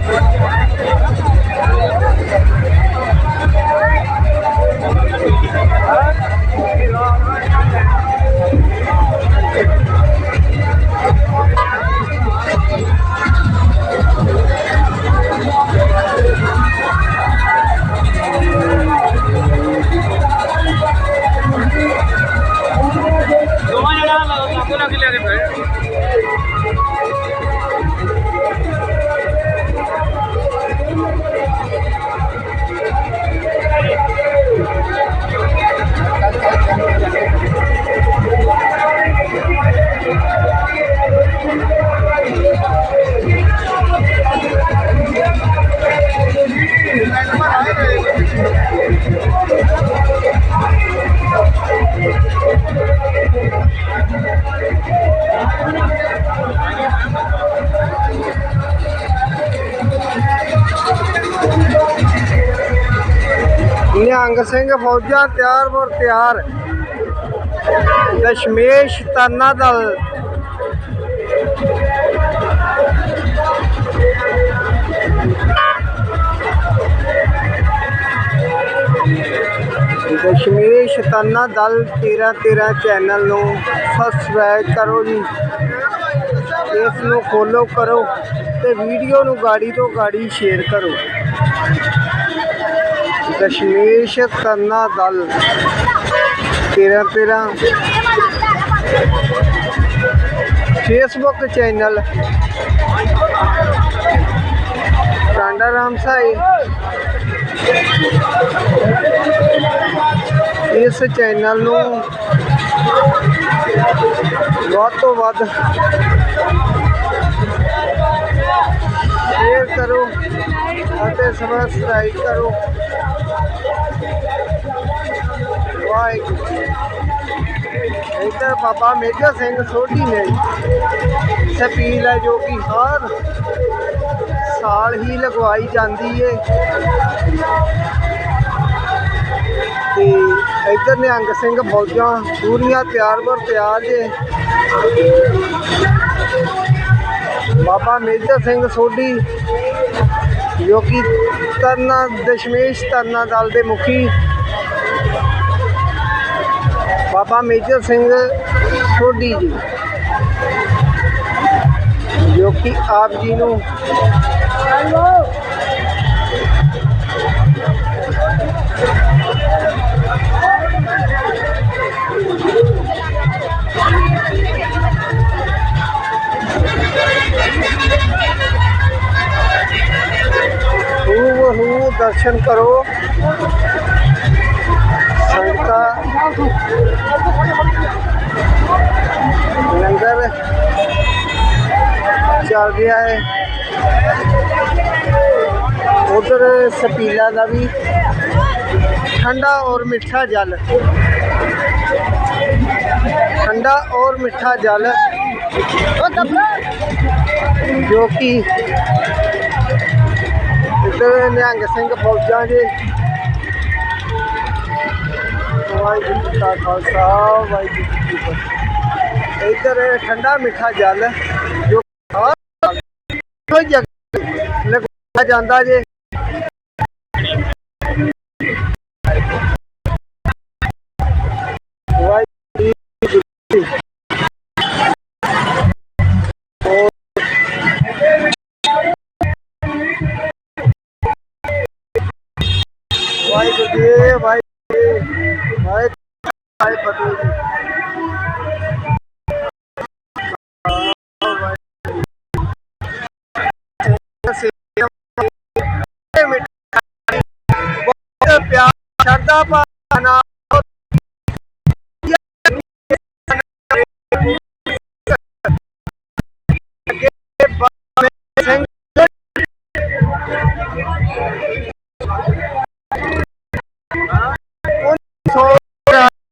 Thank you. Nihang Singh ਫੌਜਾਂ ਤਿਆਰ ਬਰ ਤਿਆਰ। ਦਸ਼ਮੇਸ਼ ਤਾਨਾ ਦਲ। ਦਸ਼ਮੇਸ਼ ਤਾਨਾ ਦਲ 13 13 ਚੈਨਲ ਨੂੰ ਸਬਸਕ੍ਰਾਈਬ ਕਰੋ ਜੀ। ਇਸ ਨੂੰ ਫੋਲੋ ਕਰੋ ਤੇ ਵੀਡੀਓ ਨੂੰ ਗਾੜੀ ਤੋਂ ਗਾੜੀ ਸ਼ੇਅਰ ਕਰੋ। ਦਸ਼ਮੇਸ਼ ਤੰਨਾ ਦਲ। 13 13 Facebook channel. ਟਾਂਡਾ ਰਾਮ ਸਾਈ। ਇਸ ਚੈਨਲ ਨੂੰ ਵੱਧ ਤੋਂ ਵੱਧ ਸ਼ੇਅਰ ਕਰੋ ਅਤੇ ਸਬਸਕ੍ਰਾਈਬ ਕਰੋ। ਇੱਧਰ ਬਾਬਾ ਮੇਜਰ ਸਿੰਘ ਸੋਢੀ ਨੇ ਸਪੀਲ ਹੈ ਜੋ ਕਿ ਹਰ ਸਾਲ ਹੀ ਲਗਵਾਈ ਜਾਂਦੀ ਏ ਤੇ ਇੱਧਰ ਨਿਹੰਗ ਸਿੰਘ ਫੌਜਾਂ ਪੂਰੀਆਂ ਤਿਆਰ ਬਰ ਤਿਆਰ ਜੇ ਬਾਬਾ ਮੇਜਰ ਸਿੰਘ ਸੋਢੀ ਜੋ ਕਿ ਤਰਨਾ ਦਸ਼ਮੇਸ਼ ਤਰਨਾ ਦਲ ਦੇ ਮੁਖੀ ਬਾਬਾ ਮੇਜਰ ਸਿੰਘ ਸੋਢੀ ਜੀ, ਜੋ ਕਿ ਆਪ ਜੀ ਨੂੰ درشن کرو سنتا لنگر چل رہا ہے ادھر سپیلا کا بھی ٹھنڈا اور میٹھا جل ٹھنڈا اور میٹھا جل جو کہ ਜੋ ਇੱਧਰ ਨਿਹੰਗ ਸਿੰਘ ਫੌਜਾਂ ਜੇ। ਵਾਹਿਗੁਰੂ ਜੀ ਕਾ ਖਾਲਸਾ, ਵਾਹਿਗੁਰੂ ਜੀ ਕੀ ਫਤਿਹ। ਇੱਧਰ ਠੰਡਾ ਮਿੱਠਾ ਜਲ, ਜੋ ਜਾਂਦਾ ਜੇ। ਵਾਹਿਗੁਰੂ ਜੀ ਵਾਹਿਗੁਰੂ ਜੀ, ਵਾਹਿਗੁਰੂ ਵਾਹਿ ਫਤਿਹ ਜੀ ਬਹੁਤ ਪਿਆਰ ਸ਼ਰਧਾ ਭਾਵਨਾ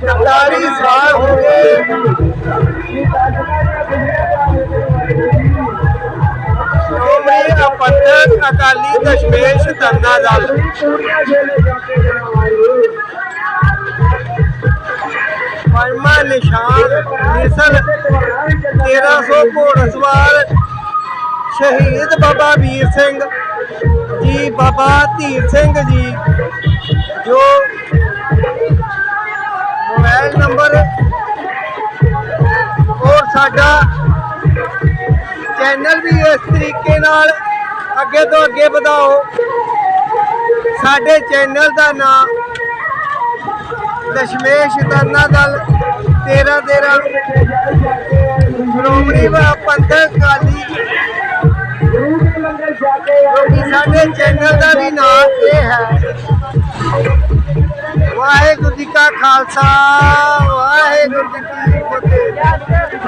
ستائیس سال شروعی اپندر اکالی کشمیش دھرنا دل پرما نشان مصر تیرہ سو گھوڑسوار شہید بابا بیر سنگھ۔ جی بابا دھیر سنگھ جی جو ਸਾਡਾ ਚੈਨਲ ਵੀ ਇਸ ਤਰੀਕੇ ਨਾਲ ਅੱਗੇ ਤੋਂ ਅੱਗੇ ਵਧਾਓ। ਸਾਡੇ ਚੈਨਲ ਦਾ ਨਾਮ ਦਸ਼ਮੇਸ਼ ਤਰਨਾ ਦਲ 13 13 ਸ਼੍ਰੋਮਣੀ ਵਾ- ਪੰਥਕ ਅਕਾਲੀ। ਕਿਉਂਕਿ ਸਾਡੇ ਚੈਨਲ ਦਾ ਵੀ ਨਾਮ ਇਹ ਹੈ। ਵਾਹਿਗੁਰੂ ਜੀ ਕਾ ਖਾਲਸਾ, ਵਾਹਿਗੁਰੂ ਜੀ ਕੀ ਫਤਿਹ।